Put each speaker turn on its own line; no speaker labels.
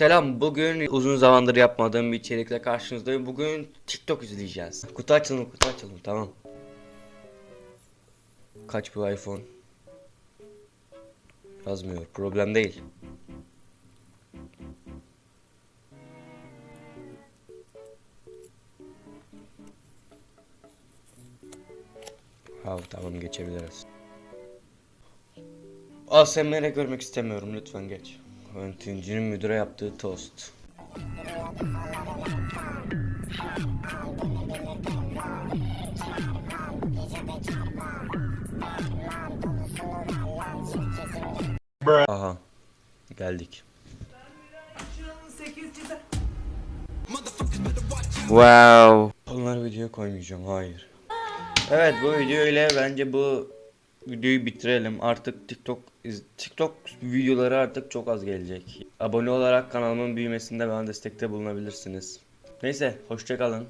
Selam. Bugün uzun zamandır yapmadığım bir içerikle karşınızdayım. Bugün TikTok izleyeceğiz. Kutu açalım, kutu açalım. Tamam. Kaç bu iPhone? Yazmıyor. Problem değil. Ha tamam geçebiliriz. ASMR görmek istemiyorum lütfen geç. Kantincinin müdüre yaptığı tost. Aha geldik. Wow. Bunları videoya koymayacağım hayır. Evet bu video ile bence bu videoyu bitirelim. Artık TikTok TikTok videoları artık çok az gelecek. Abone olarak kanalımın büyümesinde bana destekte bulunabilirsiniz. Neyse hoşçakalın.